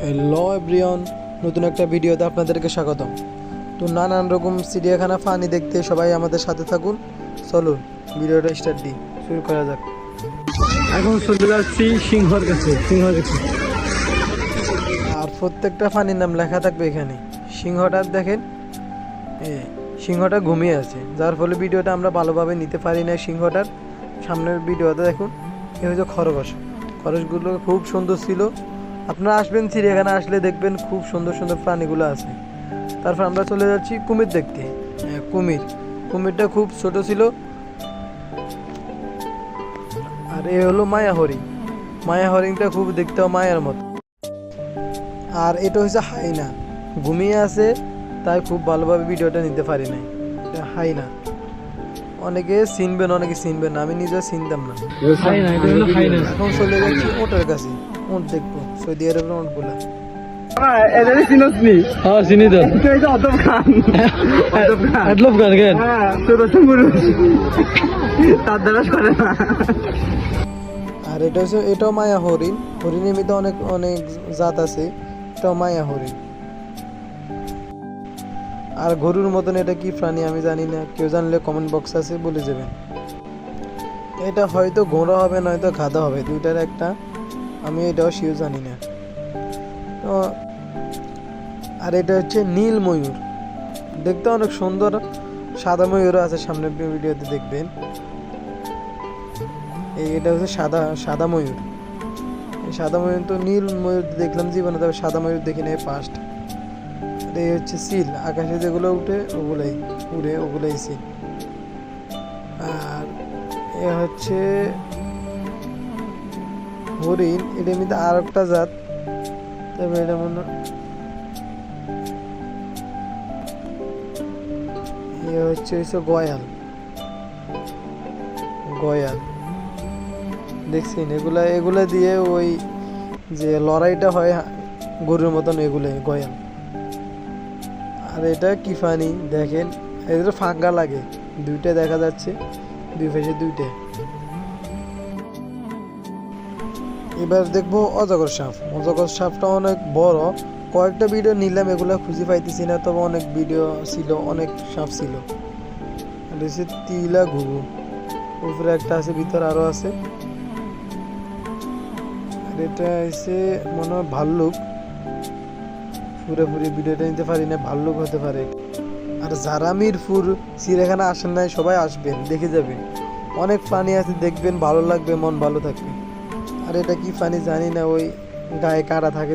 Hello everyone নতুন একটা ভিডিওতে আপনাদেরকে স্বাগতম। তো নানান রকম চিড়িয়াখানা ফানি দেখতে সবাই আমাদের সাথে থাকুন। চলুন ভিডিওটা স্টার্ট দিই। শুরু করা যাক। এখন চলে যাচ্ছি সিংহর কাছে সিংহর কাছে। আর প্রত্যেকটা ফানির নাম লেখা থাকবে এখানে। সিংহটা দেখেন সিংহটা ঘুমিয়ে আছে। যার ফলে ভিডিওটা আমরা ভালোভাবে নিতে পারি না সিংহটার। সামনের ভিডিওতে দেখুন এ হচ্ছে খরগোশ। খরগোশগুলো খুব সুন্দর ছিল। আপনারা আসবেন চিড়িয়াখানা আসলে দেখবেন খুব সুন্দর সুন্দর প্রাণীগুলো আছে। তারপর আমরা চলে যাচ্ছি কুমির দেখতে। হ্যাঁ, কুমির। কুমিরটা খুব ছোট ছিল। আর এ হলো মায়া হরিণ। মায়া হরিণটা খুব দেখতে মায়ার মতো। আর এটা হচ্ছে হাইনা। ঘুমিয়ে আছে তাই খুব ভালোভাবে ভিডিওটা নিতে পারি নাই। হাইনা। অনেকে চিনবেন অনেকে চিনবেন না। আমি নিজে চিনতাম না। খাই না এটা হলো খাই না এখন চলে যাচ্ছি ওটার কাছে। ওট দেখব সৌদি আরবের চিনস নি? হ্যাঁ হ্যাঁ তার দ্বারা করে না। আর এটা হচ্ছে এটাও মায়া হরিণ। হরিণের মধ্যে অনেক অনেক জাত আছে এটাও মায়া হরিণ। আর গরুর মতন এটা কি প্রাণী আমি জানি না। কেউ জানলে কমেন্ট বক্স আছে, বলে যাবেন। এটা হয়তো ঘোড়া হবে, নয়তো গাধা হবে, দুইটার একটা। আমি এটাও শিও জানি না। তো, আর এটা হচ্ছে নীল ময়ূর। দেখতে অনেক সুন্দর, সাদা ময়ূরও আছে সামনে ভিডিওতে দেখবেন। এই এটা হচ্ছে সাদা সাদা ময়ূর। সাদা ময়ূর তো নীল ময়ূর দেখলাম, জীবনে তবে সাদা ময়ূর দেখি নাই ফার্স্ট এই হচ্ছে সিল। আকাশে যেগুলো উঠে ওগুলাই, উড়ে ওগুলাই সিল। আর এ হচ্ছে হরিণ। এটার মধ্যে আর একটা জাত। তবে এটা মনে এ হচ্ছে হচ্ছে গয়াল। গয়াল। দেখছেন এগুলা এগুলা দিয়ে ওই যে লড়াইটা হয়, গরুর মতন এগুলো গয়াল। আর এটা কি ফানি? দেখেন, এদের ফাঁকা লাগে। দুইটা দেখা যাচ্ছে, দুই পাশে দুইটা। এবার দেখব অজগর সাপ। অজগর সাপটা অনেক বড়। কয়েকটা ভিডিও নিলাম, এগুলো খুঁজে পাইতেছি না, তবে অনেক ভিডিও ছিল, অনেক সাপ ছিল। তিলা ঘুঘু। উপরে একটা আছে, ভিতর আরও আছে। আর এটা হচ্ছে মনে হয় ভাল্লুক। পুরোপুরি ভিডিওটা নিতে পারি না ভাল্লুক হতে পারে। আর যারা মিরপুর চিড়িয়াখানা আসেন নাই, সবাই আসবেন, দেখে যাবেন। অনেক পানি আছে, দেখবেন ভালো লাগবে, মন ভালো থাকবে। আর এটা কি পানি জানি না, ওই গায়ে কাঁটা থাকে